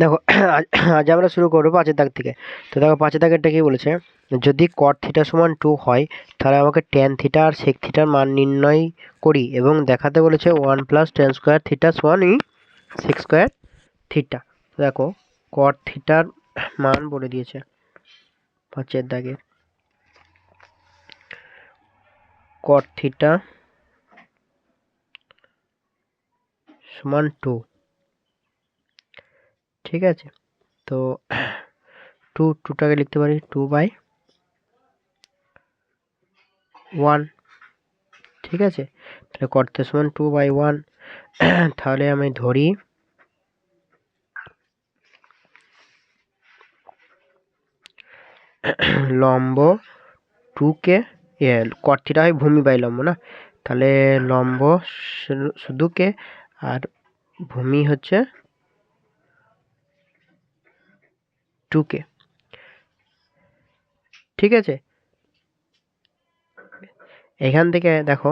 দেখো, আজ আমরা শুরু করব পাঁচের দাগ থেকে। তো দেখো, পাঁচের দাগেরটা কি বলেছে? যদি কট থিটা সমান টু হয়, তাহলে আমাকে ট্যান থিটা আর সেক থিটার মান নির্ণয় করি এবং দেখাতে বলেছে one plus tan square theta সমান ই সিক্স স্কোয়ার থিটা দেখো কট থিটার মান বলে দিয়েছে পাঁচের দাগে। কট থিটা সমান টু ঠিক আছে? তো টু টুটাকে লিখতে পারি টু বাই ওয়ান ঠিক আছে? তাহলে করতে সমান টু বাই ওয়ান তাহলে আমি ধরি লম্ব টুকে এ, কর্তিটা হয় ভূমি বাই লম্ব না? তাহলে লম্ব শুধু কে? আর ভূমি হচ্ছে টুকে। ঠিক আছে? এখান থেকে দেখো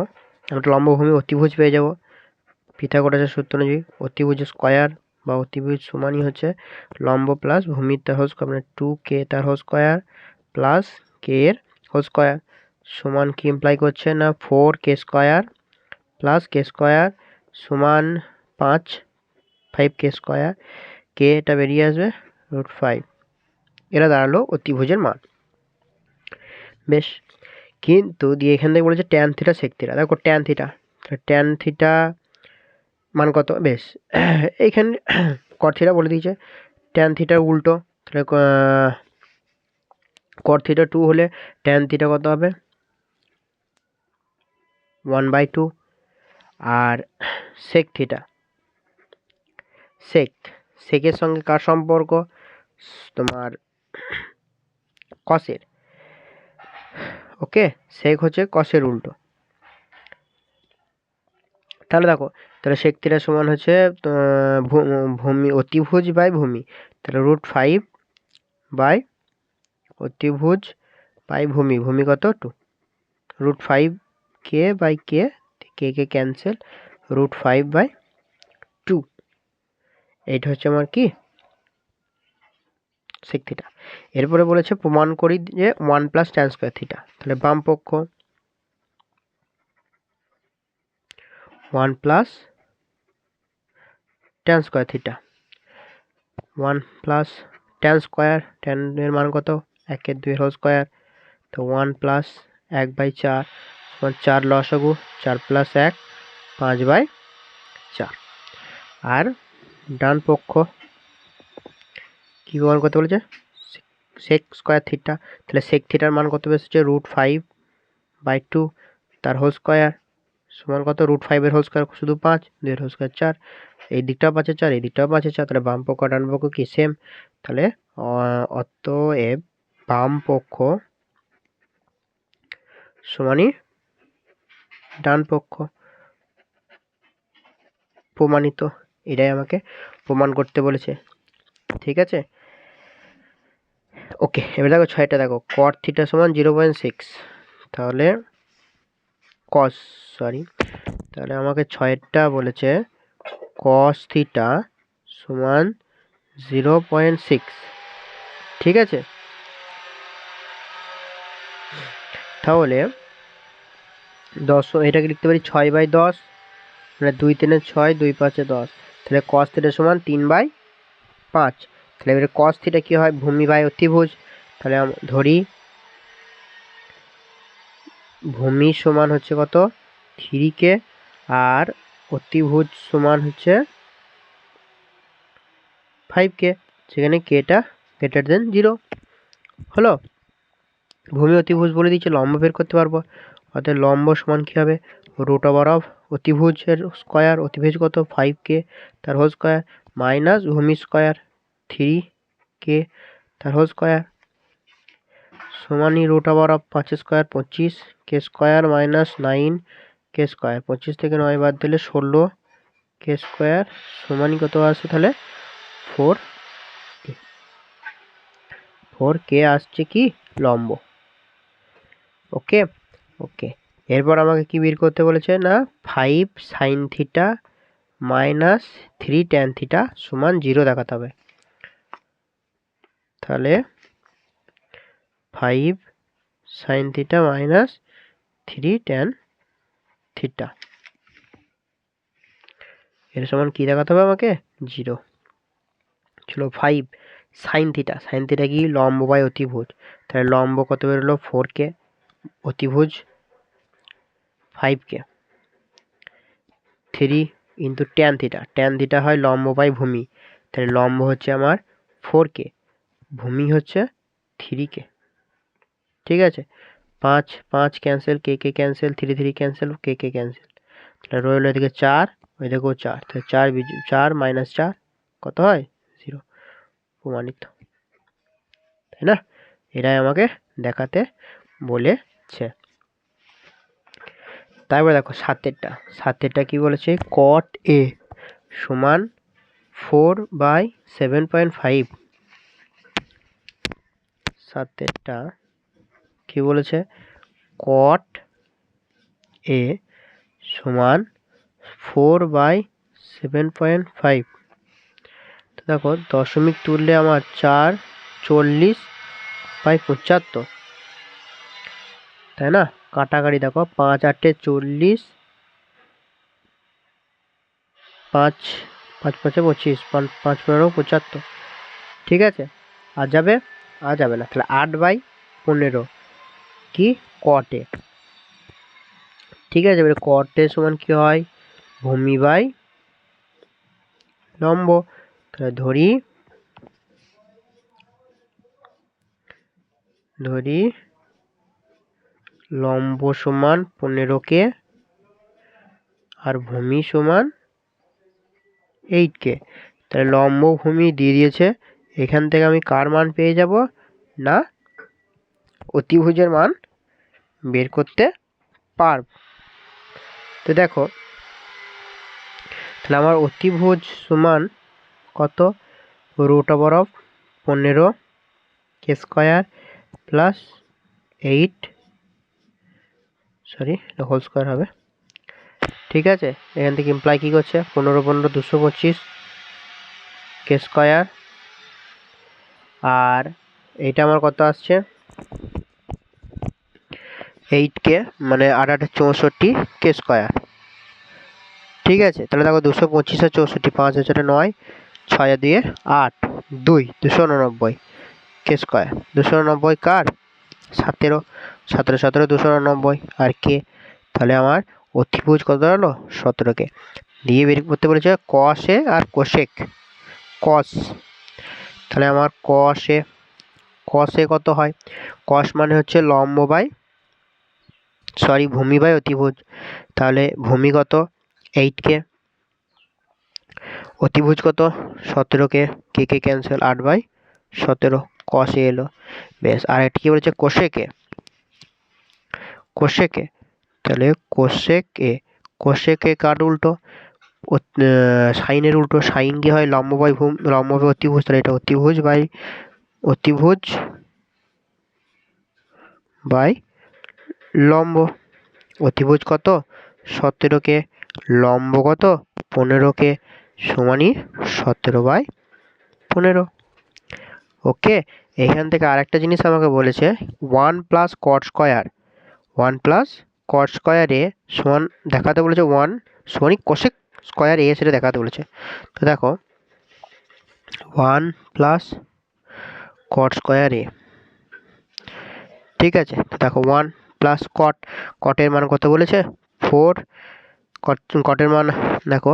আমরা লম্বভূমি অতিভুজ পেয়ে যাব। পিথাগোরাসের সূত্র অনুযায়ী অতিভুজ স্কয়ার বা অতিভুজ সমানই হচ্ছে লম্ব প্লাস ভূমির তার হোল মানে টু কে তার হোল স্কয়ার প্লাস কে এর হোল স্কয়ার সমান কি ইমপ্লাই করছে না? Four k square plus k square সমান পাঁচ ফাইভ কে স্কয়ার কে এটা বেরিয়ে আসবে রুট ফাইভ এরা দাঁড়াল অতিভুজের মান বেশ, কিন্তু দিয়ে এখান থেকে বলেছে ট্যান থিটা সেক থিটা দেখো ট্যান থিটা ট্যান থিটা মান কত? বেশ, এইখানে কট থিটা বলে দিয়েছে। ট্যান থিটার উল্টো, তাহলে কট থিটা টু হলে ট্যান থিটা কত হবে? ওয়ান বাই টু আর সেক থিটা সেক সেকের সঙ্গে কার সম্পর্ক? তোমার কসের। ওকে সেক হচ্ছে কসের উল্টো। তাহলে দেখো, তাহলে সেক থিটা সমান হচ্ছে ভূমি, অতিভুজ বাই ভূমি। তাহলে রুট ফাইভ বাই অতিভুজ বাই ভূমি। ভূমি কত? Two. Root five k by k? K k cancel? Root five by two. এইটা হচ্ছে আমার কি? সেক থিটা এরপরে বলেছে প্রমাণ করি যে one plus tan square theta তাহলে বাম পক্ষ। One plus tan square theta one plus tan square ট্যানের মান কত? একের দুইয়ের হোল স্কোয়ার তো ওয়ান প্লাস এক বাই চার চার লসাগু চার প্লাস এক, পাঁচ বাই চার। আর ডান পক্ষ। কী মান করতে বলেছে? সেক স্কোয়ার থিটা তাহলে সেক থিটার মান কত বেসেছে? রুট ফাইভ বাই টু তার হোল স্কোয়ার সমান কত? রুট ফাইভের হোল স্কোয়ার শুধু পাঁচ দুইয়ের হোল স্কোয়ার চার। এই দিকটাও পাঁচে চার, এই দিকটাও পাঁচে চার। তাহলে বাম পক্ষ, ডান পক্ষ কি? সেম তাহলে অতএব বাম পক্ষ সমানই ডান পক্ষ প্রমাণিত। এটাই আমাকে প্রমাণ করতে বলেছে। ঠিক আছে? ওকে, এবার দেখো ছয়টা, দেখো কট থিটা সমান জিরো পয়েন্ট সিক্স তাহলে কস সরি তাহলে আমাকে ছয়েরটা বলেছে কস থিটা সমান জিরো পয়েন্ট সিক্স ঠিক আছে? তাহলে দশ, এটাকে লিখতে পারি ছয় বাই দশ মানে দুই তিনে ছয়, দুই পাঁচে দশ। তাহলে কস থিটা সমান তিন বাই পাঁচ। তাহলে এবারে কস থিটা কী হয়? ভূমি বাই অতিভুজ। তাহলে ধরি, ভূমি সমান হচ্ছে কত? থ্রি কে, আর অতিভুজ সমান হচ্ছে ফাইভ কে। সেখানে কেটা গ্রেটার দেন জিরো হলো? ভূমি অতিভুজ বলে দিচ্ছে লম্ব বের করতে পারব। অর্থাৎ লম্ব সমান কী হবে? রুট ওভার অফ অতিভুজের স্কয়ার অতিভুজ কত? ফাইভ কে, তার হোল স্কয়ার মাইনাস ভূমি স্কয়ার থ্রি কে তার হোল স্কয়ার সমানই রুট আবার অফ পাঁচ স্কয়ার পঁচিশ, k square minus nine, k square পঁচিশ থেকে নয় বাদ দিলে ষোলো, কে স্কয়ার সমানই কত আসছে তাহলে ফোর কে ফোর কে আসছে কি লম্ব। ওকে ওকে, এরপর আমাকে কি বের করতে বলেছে না five sine theta minus three tan theta সমান জিরো দেখাতে হবে। তাহলে five sine theta minus three tan theta এর সমান কী দেখাতে হবে আমাকে? জিরো ছিল five sine theta sine theta কি? লম্ব বাই অতিভুজ। তাহলে লম্ব কত বেরোলো? Four k. অতিভুজ five k. Three into tan theta tan theta হয় লম্ব বাই ভূমি। তাহলে লম্ব হচ্ছে আমার ফোর কে। ভূমি হচ্ছে থ্রি কে ঠিক আছে? পাঁচ পাঁচ cancel k k cancel three three cancel k k cancel তাহলে রইল এদিকে চার ওই দেখো চার। তাহলে চার চার মাইনাস চার, কত হয়? জিরো প্রমাণিত। তাই না? এটাই আমাকে দেখাতে বলেছে। তারপরে দেখো সাতেরটা। সাতেরটা কি বলেছে? কট এ সমান four by seven point five সাতেরটা কি বলেছে? কট এ সমান four by seven point five তো দেখো, দশমিক তুললে আমার চার চল্লিশ বাই পঁচাত্তর। তাই না? কাটাকাটি দেখো, পাঁচ আটে চল্লিশ, পাঁচ পাঁচ পাঁচে পঁচিশ, পাঁচ পাঁচ পনেরো পঁচাত্তর। ঠিক আছে? আর যাবে আর যাবে না। তাহলে আট বাই পনেরো। কি? কটে ঠিক আছে, এবারে কটে সমান কি হয়? ভূমি বাই লম্ব। তাহলে ধরি ধরি লম্ব সমান পনেরোকে আর ভূমি সমান এইট কে। তাহলে লম্ব ভূমি দিয়ে দিয়েছে এখান থেকে আমি কার মান পেয়ে যাব? না, অতিভুজের মান বের করতে পারব। তো দেখো, তাহলে আমার অতিভুজ সমান কত? রুট ওভার অফ পনেরো k square plus eight, sorry, whole square হবে। ঠিক আছে, এখান থেকে ইমপ্লাই কী করছে? পনেরো পনেরো, দুশো পঁচিশ কে স্কোয়ার আর এইটা আমার কত আসছে? এইট কে মানে আট আট চৌষট্টি কে স্কোয়ার ঠিক আছে, তাহলে দেখো দুশো পঁচিশ আর চৌষট্টি, পাঁচ হাজারে নয়, ছয় দুয়ে আট, দুই, দুশো উননব্বই কে স্কোয়ার দুশো উননব্বই কার? সতেরো সতেরো সতেরো, দুশো উননব্বই। আর কে তাহলে আমার অতিভুজ কত দাঁড়াল? সতেরোকে দিয়ে বের করতে বলেছে কষে আর কোশেক কস তাহলে আমার কষে কষে কত হয়? কস মানে হচ্ছে লম্ব বাই সরি ভূমি বাই অতিভুজ। তাহলে ভূমি কত? এইট কে অতিভুজ কত? সতেরো কে কে কে ক্যান্সেল আট বাই সতেরো। কষে এলো। বেশ, আর একটা কী বলেছে? কোশেকে কোশেকে তাহলে কোশেক এ কার উল্টো? সাইনের উল্টো সাইন কি হয়? লম্ব বাই ভূম লম্ব বাই অতিভুজ, তাহলে এটা অতিভুজ বাই অতিভুজ বাই লম্ব। অতিভুজ কত? সতেরোকে লম্ব কত? পনেরোকে সমানই সতেরো বাই পনেরো। ওকে, এখান থেকে আরেকটা জিনিস আমাকে বলেছে, one plus cot square. One plus cot স্কোয়ারে সমান, দেখাতে বলেছে ওয়ান সমানই কোশেক স্কোয়ার এ সেটা দেখাতে বলেছে। তো দেখো, one plus cot square A. ঠিক আছে? তো দেখো, ওয়ান প্লাস কট কটের মান কত বলেছে? ফোর। কট কটের মান দেখো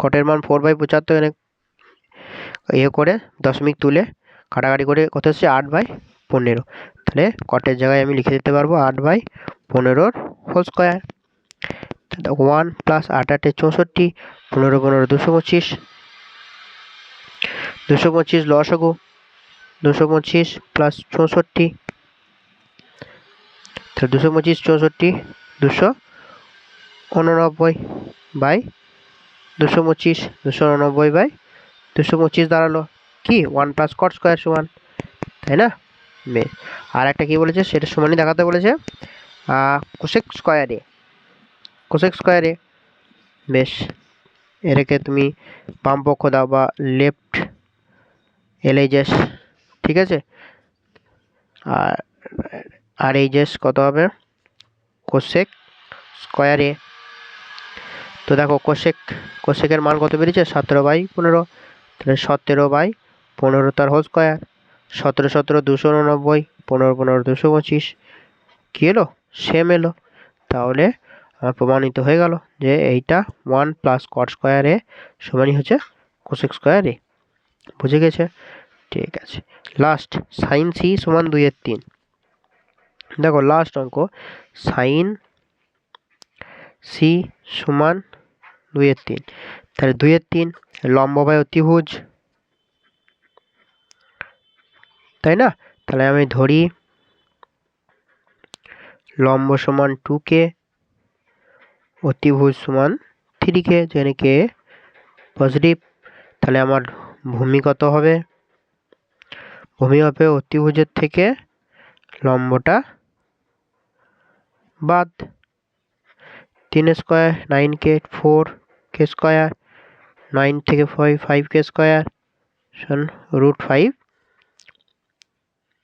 কটের মান ফোর বাই পঁচাত্তর এখানে ইয়ে করে দশমিক তুলে কাটাকাটি করে কত হচ্ছে আট বাই পনেরো। তাহলে কটের জায়গায় আমি লিখে দিতে পারব আট বাই পনেরোর হোল স্কোয়ার ওয়ান প্লাস আট আটে চৌষট্টি, পনেরো পনেরো দুশো পঁচিশ দুশো পঁচিশ লসগু দুশো পঁচিশ প্লাস চৌষট্টি, তাহলে দুশো পঁচিশ চৌষট্টি, দুশো উননব্বই বাই দুশো পঁচিশ, দুশো উননব্বই বাই দুশো পঁচিশ দাঁড়াল। কি? ওয়ান প্লাস কট স্কোয়ার সমান, তাই না? বেশ। আর একটা কী বলেছে? সেটা সমানই দেখাতে বলেছে। কোশেক স্কোয়ারে কোশেক স্কোয়ারে বেশ, এটাকে তুমি বাম পক্ষ দাও বা লেফট এলে জাস্ট ঠিক আছে? আর আর যে কত হবে? কোসেক স্কোয়ার তো দেখো কোসেক কোসেকের মান কত বেরিয়েছে? সতেরো বাই পনেরো। তাহলে সতেরো বাই পনেরো তার হোল স্কোয়ার সতেরো সতেরো, দুশো উননব্বই, পনেরো পনেরো, দুশো পঁচিশ। কী এলো? সেম এলো। তাহলে প্রমাণিত হয়ে গেল যে এইটা ওয়ান প্লাস কট স্কোয়ারে সমানই হচ্ছে কোসেক স্কোয়ারে বুঝে গেছে? ঠিক আছে। লাস্ট সাইন সি সমান দুইয়ের তিন। দেখো লাস্ট অঙ্ক সাইন সি সমান দুইয়ের তিন। তাহলে দুইয়ের তিন লম্ব বাই অতিভুজ তাই না? তাহলে আমি ধরি লম্ব সমান টু কে অতিভুজ সমান থ্রি কে যেখানে কে পজিটিভ তাহলে আমার ভূমি কত হবে? ভূমি হবে অতিভুজের থেকে লম্বটা বাদ। তিন square nine k four k square nine থেকে five five k square root five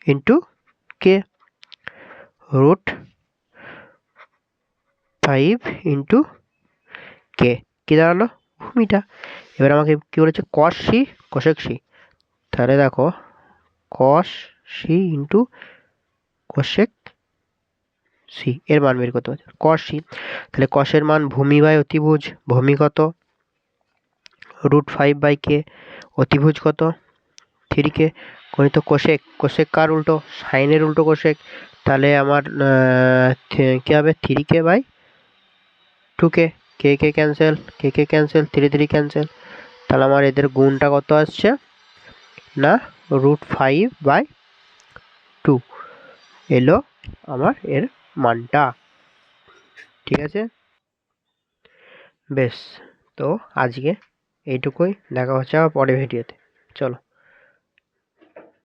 into k root five into k কী দাঁড়াল? ভূমিটা। এবার আমাকে কী বলেছে? কস সি কোশেক সি তাহলে দেখো cos C into cosec C এর মান বের করতে পারছি। কস সি তাহলে কসের মান ভূমি বাই অতিভুজ, ভূমি কত? রুট ফাইভ বাই কে অতিভুজ কত? থ্রি কে গণিত কোশেক কোশেক কার উল্টো? সাইনের উল্টো কোশেক তাহলে আমার কী হবে? Three k by two k k cancel k k cancel three three cancel তাহলে আমার এদের গুণটা কত আসছে? না রুট ফাইভ বাই টু এলো আমার এর মানটা। ঠিক আছে? বেশ, তো আজকে এইটুকুই। দেখা হচ্ছে আবার পরে ভিডিওতে। চলো।